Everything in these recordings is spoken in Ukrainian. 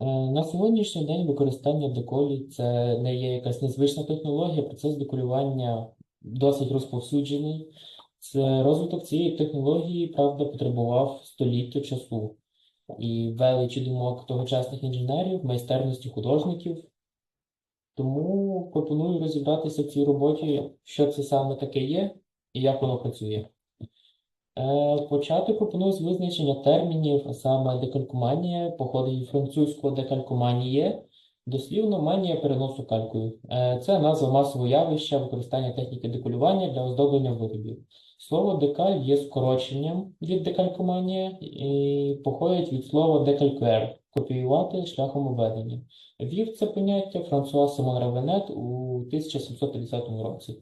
Е, На сьогоднішній день використання деколі це не є якась незвична технологія, процес деколювання досить розповсюджений. Це розвиток цієї технології, правда, потребував століття часу і величі думок тогочасних інженерів, майстерності художників. Тому пропоную розібратися в цій роботі, що це саме таке є і як воно працює. Е, Почати пропоную з визначення термінів, саме декалькоманія, походить від французького декалькоманіє, дослівно манія переносу калькою. Е, Це назва масового явища використання техніки декалювання для оздоблення виробів. Слово декаль є скороченням від декалькоманія і походить від слова декалькуер копіювати шляхом обведення. Ввів це поняття Франсуа Симон Равенет у 1750 році.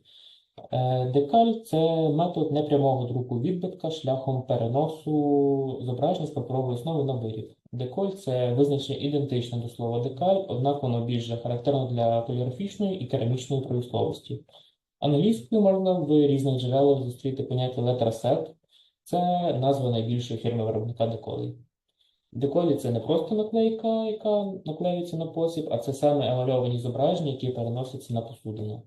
Е, Декаль це метод непрямого друку відбитка шляхом переносу зображень з паперової основи на виріб. Деколь це визначення ідентичне до слова декаль, однак воно більше характерно для поліграфічної і керамічної промисловості. Англійською можна в різних джерелах зустріти поняття letter-set. Це назва найбільшої фірми виробника деколей. Деколі це не просто наклейка, яка наклеюється на посіб, а це саме емальовані зображення, які переносяться на посудину.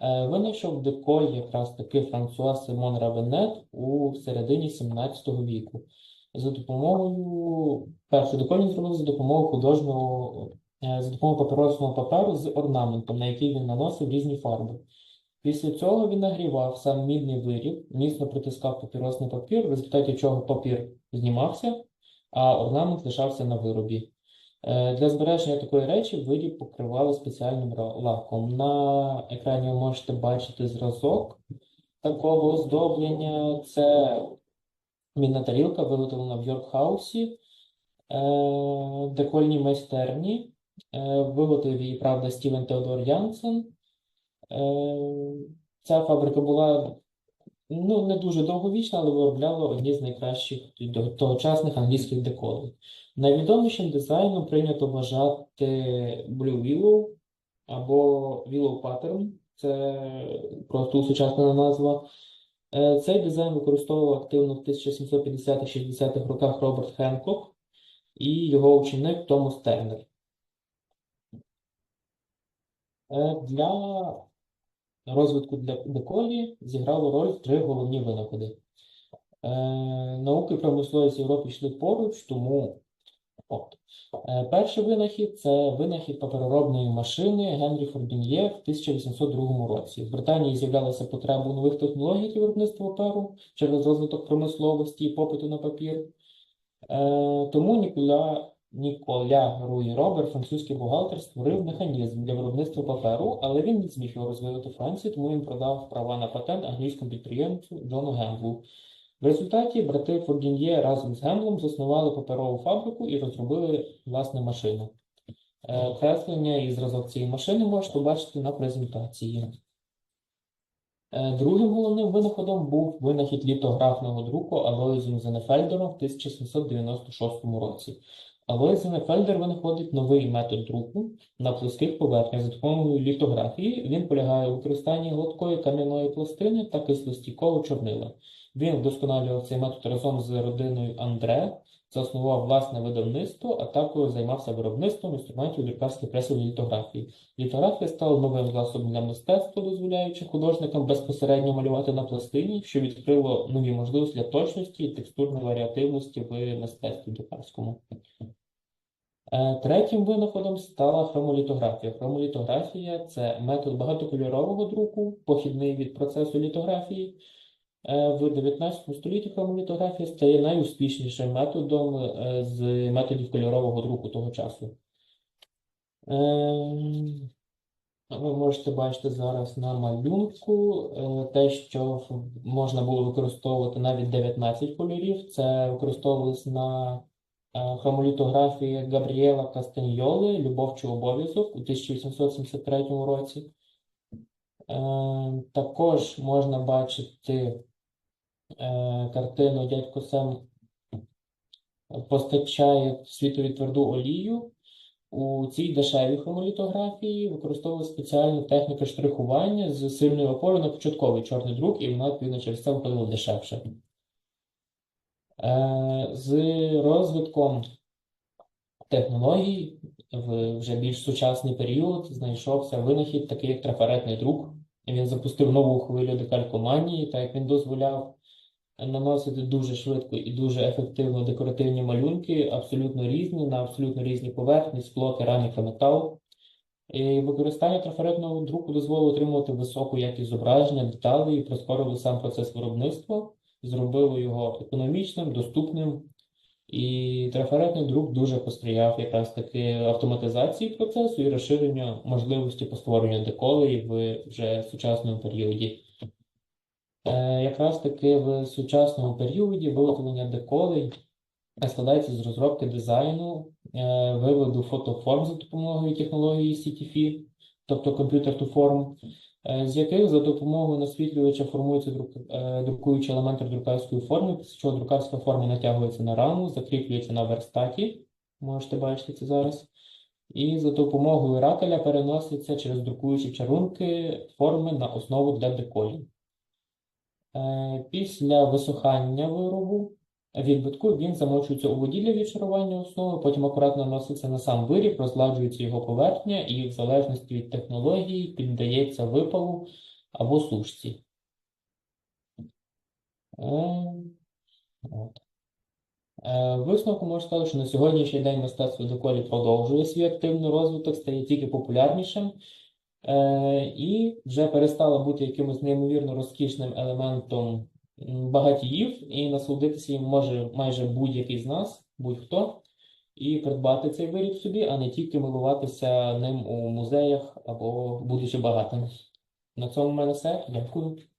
Е, Винайшов деколь якраз таки Франсуа Симон Равенет у середині 17 віку. За допомогою першу деколь він зробив за допомогою художнього, е, за допомогою паперового паперу з орнаментом, на який він наносив різні фарби. Після цього він нагрівав сам мідний виріб, міцно притискав папіросний папір, в результаті чого папір знімався, а орнамент лишався на виробі. Е, Для збереження такої речі виріб покривали спеціальним лаком. На екрані ви можете бачити зразок такого оздоблення. Це мідна тарілка, виготовлена в Йоркхаусі, е, декольній майстерні. Е, Виготовив її, правда, Стівен Теодор Янсен. Ця фабрика була ну, не дуже довговічна, але виробляла одні з найкращих тогочасних англійських деколей. Найвідомішим дизайном прийнято вважати Blue Willow або Willow Pattern. Це просто усучаснена назва. Е, Цей дизайн використовував активно в 1750-60-х роках Роберт Хенкок і його ученик Томас Тернер. Е, Для розвитку для деколі зіграло роль три головні винаходи. Е, Науки промисловість в Європі йшли поруч, тому от. Е, Перший винахід це винахід папероробної машини Генрі Фордін'є в 1802 році. В Британії з'являлася потреба нових технологій для виробництва паперу через розвиток промисловості і попиту на папір. Е, Тому Ніколя, Ніколя Руї Робер, французький бухгалтер, створив механізм для виробництва паперу, але він не зміг його розвинути в Франції, тому він продав права на патент англійському підприємцю Джону Гемблу. В результаті брати Фордін'є разом з Гемблом заснували паперову фабрику і розробили власне машину. Е, Креслення і зразок цієї машини можете бачити на презентації. Е, Другим головним винаходом був винахід літографного друку Алоїзом Зенефельдером в 1796 році. Алоїз Зенефельдер винаходить новий метод друку на плоских поверхнях за допомогою літографії. Він полягає у використанні гладкої кам'яної пластини та кислостійкого чорнила. Він вдосконалював цей метод разом з родиною Андре, заснував власне видавництво, а також займався виробництвом інструментів друкарської пресової літографії. Літографія стала новим засобом для мистецтва, дозволяючи художникам безпосередньо малювати на пластині, що відкрило нові можливості для точності і текстурної варіативності в мистецтві друкарському. Е, Третім винаходом стала хромолітографія. Хромолітографія це метод багатокольорового друку, похідний від процесу літографії. Е, В 19 столітті хромолітографія стає найуспішнішим методом е, з методів кольорового друку того часу. Ви можете бачити зараз на малюнку те, що можна було використовувати навіть 19 кольорів. Це використовувалось на хромолітографії Габріела Кастаньйоли «Любов чи обов'язок» у 1873 році. Е, Також можна бачити е, картину «Дядько Сем постачає світові тверду олію». У цій дешевій хромолітографії використовували спеціальну техніку штрихування з сильною опорою на початковий чорний друк, і вона, відповідно, через це виходила дешевше. Е, З розвитком технологій в вже більш сучасний період знайшовся винахід, такий як трафаретний друк. Він запустив нову хвилю декалькоманії, так як він дозволяв наносити дуже швидко і дуже ефективно декоративні малюнки, абсолютно різні, на абсолютно різні поверхні, скло, кераміка, метал. І використання трафаретного друку дозволило отримувати високу якість зображення, деталей і прискорило сам процес виробництва, зробило його економічним, доступним. І трафаретний друк дуже посприяв якраз таки автоматизації процесу і розширенню можливості по створенню деколей в вже сучасному періоді. Е, якраз таки в сучасному періоді виготовлення деколей складається з розробки дизайну, е, виводу фотоформ за допомогою технології CTF, тобто to Form, е, з яких за допомогою насвітлювача формуються друк, е, друкуючі елементи в друкарської форми, після чого друкарська форма натягується на раму, закріплюється на верстаті, можете бачити це зараз, і за допомогою ракеля переноситься через друкуючі чарунки форми на основу для деколів. Е, Після висухання виробу відбитку він замочується у воді для відшарування основи, потім акуратно наноситься на сам виріб, розгладжується його поверхня і в залежності від технології піддається випалу або сушці. Е. Е, Висновку можу сказати, що на сьогоднішній день мистецтво деколі продовжує свій активний розвиток, стає тільки популярнішим е, і вже перестало бути якимось неймовірно розкішним елементом багатіїв, і насолодитися їм може майже будь-який з нас, будь-хто, і придбати цей виріб собі, а не тільки милуватися ним у музеях або будучи багатим. На цьому в мене все. Дякую.